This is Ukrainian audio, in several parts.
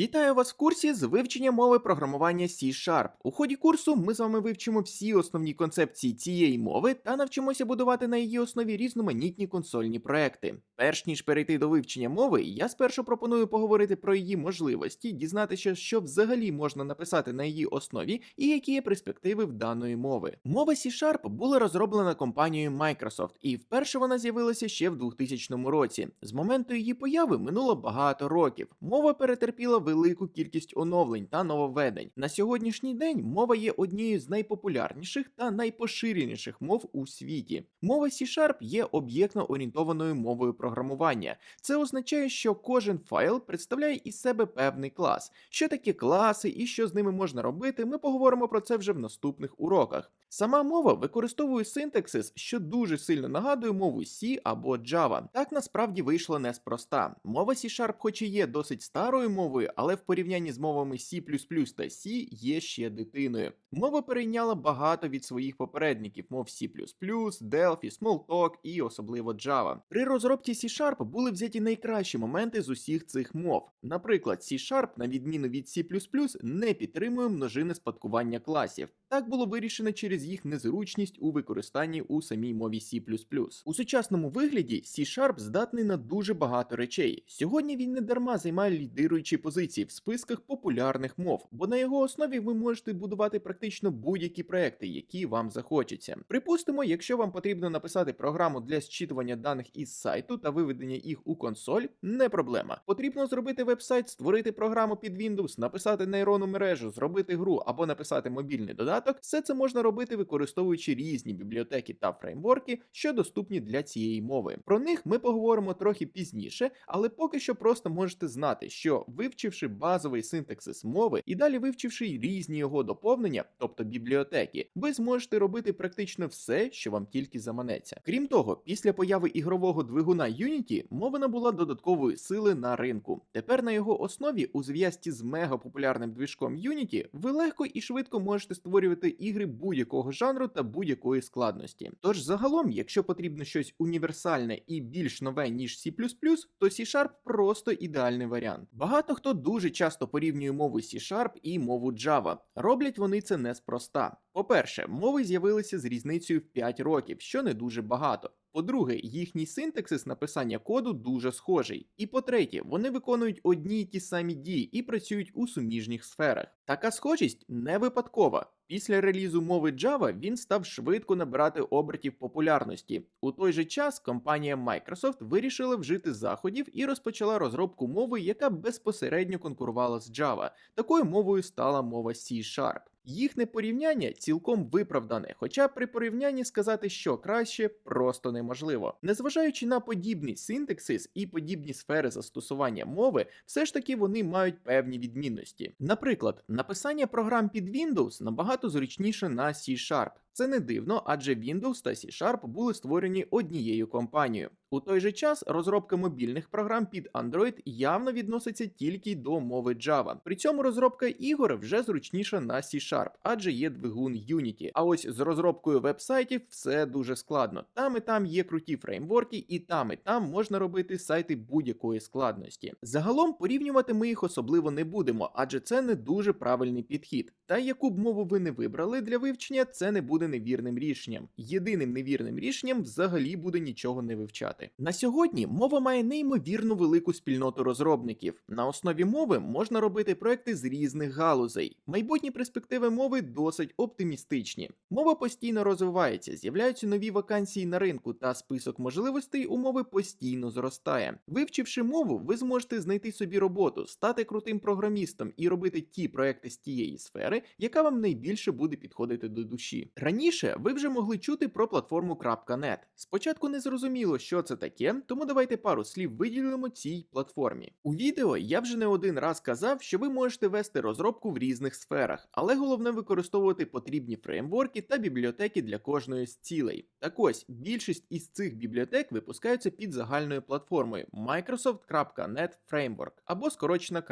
Вітаю вас в курсі з вивчення мови програмування C-Sharp. У ході курсу ми з вами вивчимо всі основні концепції цієї мови та навчимося будувати на її основі різноманітні консольні проекти. Перш ніж перейти до вивчення мови, я спершу пропоную поговорити про її можливості, дізнатися, що взагалі можна написати на її основі і які є перспективи в даної мови. Мова C-Sharp була розроблена компанією Microsoft, і вперше вона з'явилася ще в 2000 році. З моменту її появи минуло багато років. Мова перетерпіла велику кількість оновлень та нововведень. На сьогоднішній день мова є однією з найпопулярніших та найпоширеніших мов у світі. Мова C-Sharp є об'єктно орієнтованою мовою програмування. Це означає, що кожен файл представляє із себе певний клас. Що таке класи і що з ними можна робити, ми поговоримо про це вже в наступних уроках. Сама мова використовує синтаксис, що дуже сильно нагадує мову C або Java. Так насправді вийшло неспроста. Мова C-Sharp, хоч і є досить старою мовою, але в порівнянні з мовами C та C є ще дитиною. Мова перейняла багато від своїх попередників, мов C++, Delphi, Smalltalk і особливо Java. При розробці C-Sharp були взяті найкращі моменти з усіх цих мов. Наприклад, C-Sharp, на відміну від C++, не підтримує множини спадкування класів. Так було вирішено через їх незручність у використанні у самій мові C++. У сучасному вигляді C-Sharp здатний на дуже багато речей. Сьогодні він не дарма займає лідируючі позиції в списках популярних мов, бо на його основі ви можете будувати практично будь-які проекти, які вам захочеться. Припустимо, якщо вам потрібно написати програму для зчитування даних із сайту та виведення їх у консоль, не проблема. Потрібно зробити веб-сайт, створити програму під Windows, написати нейронну мережу, зробити гру або написати мобільний додаток. Все це можна робити, використовуючи різні бібліотеки та фреймворки, що доступні для цієї мови. Про них ми поговоримо трохи пізніше, але поки що просто можете знати, що вивчивши базовий синтаксис мови і далі вивчивши різні його доповнення, тобто бібліотеки, ви зможете робити практично все, що вам тільки заманеться. Крім того, після появи ігрового двигуна Unity мова набула додаткової сили на ринку. Тепер на його основі, у зв'язці з мегапопулярним движком Unity, ви легко і швидко можете створювати ігри будь-якого жанру та будь-якої складності. Тож, загалом, якщо потрібно щось універсальне і більш нове, ніж C++, то C-Sharp просто ідеальний варіант. Багато хто дуже часто порівнює мову C-Sharp і мову Java. Роблять вони це неспроста. По-перше, мови з'явилися з різницею в 5 років, що не дуже багато. По-друге, їхній синтаксис написання коду дуже схожий. І по-третє, вони виконують одні й ті самі дії і працюють у суміжніх сферах. Така схожість не випадкова. Після релізу мови Java він став швидко набирати обертів популярності. У той же час компанія Microsoft вирішила вжити заходів і розпочала розробку мови, яка безпосередньо конкурувала з Java. Такою мовою стала мова C-Sharp. Їхнє порівняння цілком виправдане, хоча при порівнянні сказати, що краще, просто неможливо. Незважаючи на подібний синтаксис і подібні сфери застосування мови, все ж таки вони мають певні відмінності. Наприклад, написання програм під Windows набагато зручніше на C-Sharp. Це не дивно, адже Windows та C-Sharp були створені однією компанією. У той же час розробка мобільних програм під Android явно відноситься тільки до мови Java. При цьому розробка ігор вже зручніша на C-Sharp, адже є двигун Unity. А ось з розробкою веб-сайтів все дуже складно. Там і там є круті фреймворки, і там і там можна робити сайти будь-якої складності. Загалом порівнювати ми їх особливо не будемо, адже це не дуже правильний підхід. Та яку б мову ви не вибрали для вивчення, це не буде невірним рішенням. Єдиним невірним рішенням взагалі буде нічого не вивчати. На сьогодні мова має неймовірно велику спільноту розробників. На основі мови можна робити проекти з різних галузей. Майбутні перспективи мови досить оптимістичні. Мова постійно розвивається, з'являються нові вакансії на ринку, та список можливостей у мови постійно зростає. Вивчивши мову, ви зможете знайти собі роботу, стати крутим програмістом і робити ті проекти з тієї сфери, яка вам найбільше буде підходити до душі. Раніше ви вже могли чути про платформу .net. Спочатку не зрозуміло, що це таке, тому давайте пару слів виділимо цій платформі. У відео я вже не один раз казав, що ви можете вести розробку в різних сферах, але головне використовувати потрібні фреймворки та бібліотеки для кожної з цілей. Так ось більшість із цих бібліотек випускаються під загальною платформою Microsoft.net Framework або скорочена.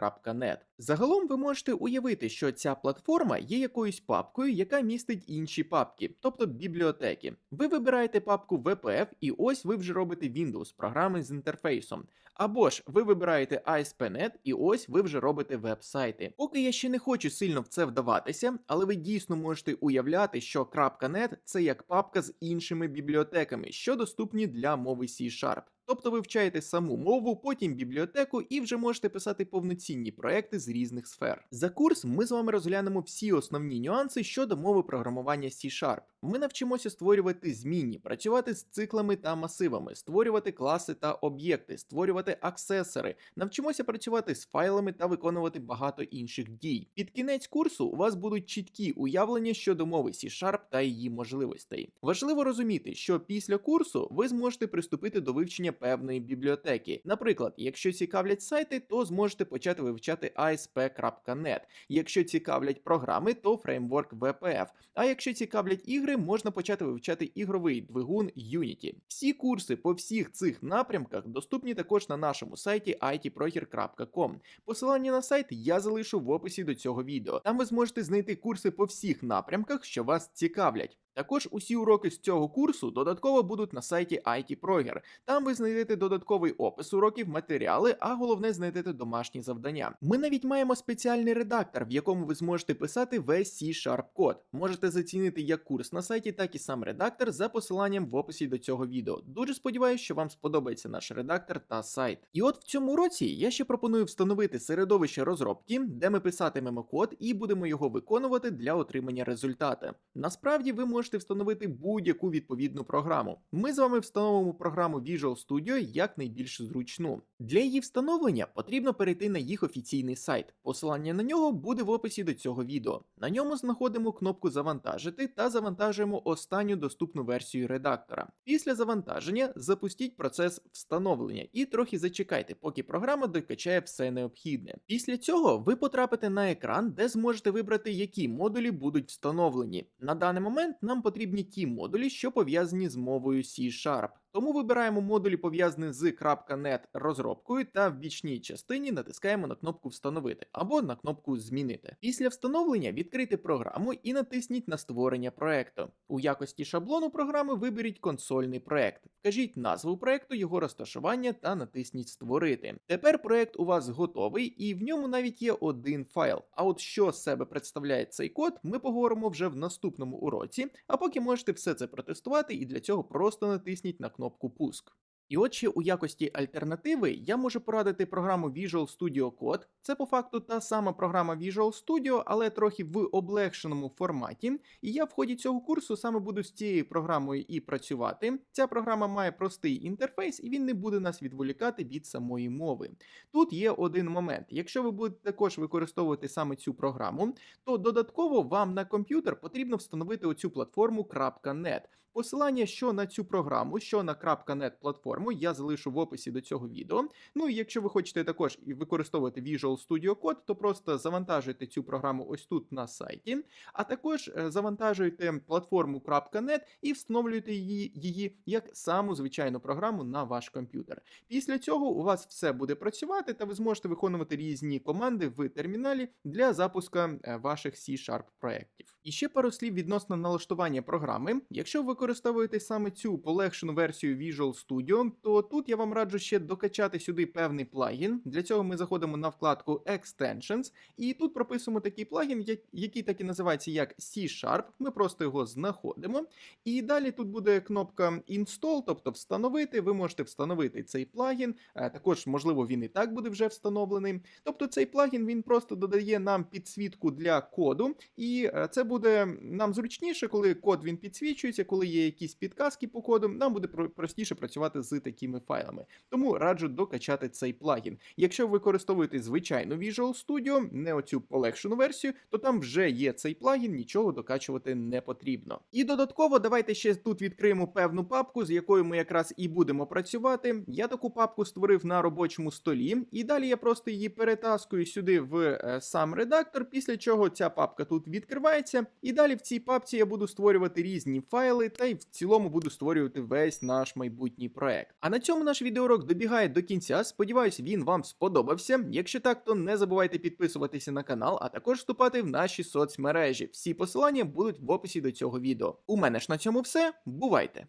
Загалом ви можете уявити, що ця платформа є якоюсь папкою, яка містить інші папки, тобто бібліотеки. Ви вибираєте папку WPF, і ось ви вже робите Windows програми з інтерфейсом. Або ж ви вибираєте ASP.NET і ось ви вже робите веб-сайти. Поки я ще не хочу сильно в це вдаватися, але ви дійсно можете уявляти, що .NET – це як папка з іншими бібліотеками, що доступні для мови C-Sharp. Тобто ви вчаєте саму мову, потім бібліотеку і вже можете писати повноцінні проекти з різних сфер. За курс ми з вами розглянемо всі основні нюанси щодо мови програмування C-Sharp. Ми навчимося створювати змінні, працювати з циклами та масивами, створювати класи та об'єкти, створювати аксесори, навчимося працювати з файлами та виконувати багато інших дій. Під кінець курсу у вас будуть чіткі уявлення щодо мови C-Sharp та її можливостей. Важливо розуміти, що після курсу ви зможете приступити до вивчення певної бібліотеки. Наприклад, якщо цікавлять сайти, то зможете почати вивчати ASP.NET. Якщо цікавлять програми, то фреймворк WPF. А якщо цікавлять ігри, можна почати вивчати ігровий двигун Unity. Всі курси по всіх цих напрямках доступні також на нашому сайті itproger.com. Посилання на сайт я залишу в описі до цього відео. Там ви зможете знайти курси по всіх напрямках, що вас цікавлять. Також усі уроки з цього курсу додатково будуть на сайті IT-Proger. Там ви знайдете додатковий опис уроків, матеріали, а головне знайдете домашні завдання. Ми навіть маємо спеціальний редактор, в якому ви зможете писати весь C-Sharp код. Можете зацінити як курс на сайті, так і сам редактор за посиланням в описі до цього відео. Дуже сподіваюся, що вам сподобається наш редактор та сайт. І от в цьому році я ще пропоную встановити середовище розробки, де ми писатимемо код і будемо його виконувати для отримання результату. Насправді ви можете можете встановити будь-яку відповідну програму. Ми з вами встановимо програму Visual Studio як найбільш зручну. Для її встановлення потрібно перейти на їх офіційний сайт. Посилання на нього буде в описі до цього відео. На ньому знаходимо кнопку Завантажити та завантажуємо останню доступну версію редактора. Після завантаження запустіть процес встановлення і трохи зачекайте, поки програма докачає все необхідне. Після цього ви потрапите на екран, де зможете вибрати, які модулі будуть встановлені. На даний момент нам потрібні ті модулі, що пов'язані з мовою C-Sharp. Тому вибираємо модулі пов'язані з .NET розробкою та в бічній частині натискаємо на кнопку Встановити або на кнопку Змінити. Після встановлення відкрийте програму і натисніть на створення проекту. У якості шаблону програми виберіть консольний проект, вкажіть назву проекту, його розташування та натисніть Створити. Тепер проект у вас готовий і в ньому навіть є один файл. А от що з себе представляє цей код, ми поговоримо вже в наступному уроці. А поки можете все це протестувати, і для цього просто натисніть на кнопку кнопку Пуск. І от ще у якості альтернативи я можу порадити програму Visual Studio Code. Це по факту та сама програма Visual Studio, але трохи в облегшеному форматі. І я в ході цього курсу саме буду з цією програмою і працювати. Ця програма має простий інтерфейс, і він не буде нас відволікати від самої мови. Тут є один момент: якщо ви будете також використовувати саме цю програму, то додатково вам на комп'ютер потрібно встановити оцю платформу .NET. Посилання, що на цю програму, що на .NET платформу, я залишу в описі до цього відео. Ну і якщо ви хочете також використовувати Visual Studio Code, то просто завантажуйте цю програму ось тут на сайті, а також е, завантажуйте платформу .NET і встановлюєте її, її як саму звичайну програму на ваш комп'ютер. Після цього у вас все буде працювати, та ви зможете виконувати різні команди в терміналі для запуска е, ваших C-Sharp проєктів. І ще пару слів відносно налаштування програми. Якщо ви використовуєте саме цю полегшену версію Visual Studio, то тут я вам раджу ще докачати сюди певний плагін. Для цього ми заходимо на вкладку Extensions, і тут прописуємо такий плагін, який так і називається як C-Sharp. Ми просто його знаходимо. І далі тут буде кнопка Install, тобто встановити. Ви можете встановити цей плагін. Е, також, можливо, він і так буде вже встановлений. Тобто цей плагін він просто додає нам підсвітку для коду, і е, це буде нам зручніше, коли код він підсвічується, коли є якісь підказки по коду, нам буде простіше працювати з такими файлами. Тому раджу докачати цей плагін. Якщо ви використовуєте звичайну Visual Studio, не оцю полегшену версію, то там вже є цей плагін, нічого докачувати не потрібно. І додатково давайте ще тут відкриємо певну папку, з якою ми якраз і будемо працювати. Я таку папку створив на робочому столі, і далі я просто її перетаскую сюди в е, сам редактор, після чого ця папка тут відкривається. І далі в цій папці я буду створювати різні файли та й в цілому буду створювати весь наш майбутній проект. А на цьому наш відеоурок добігає до кінця. Сподіваюсь, він вам сподобався. Якщо так, то не забувайте підписуватися на канал, а також вступати в наші соцмережі. Всі посилання будуть в описі до цього відео. У мене ж на цьому все. Бувайте!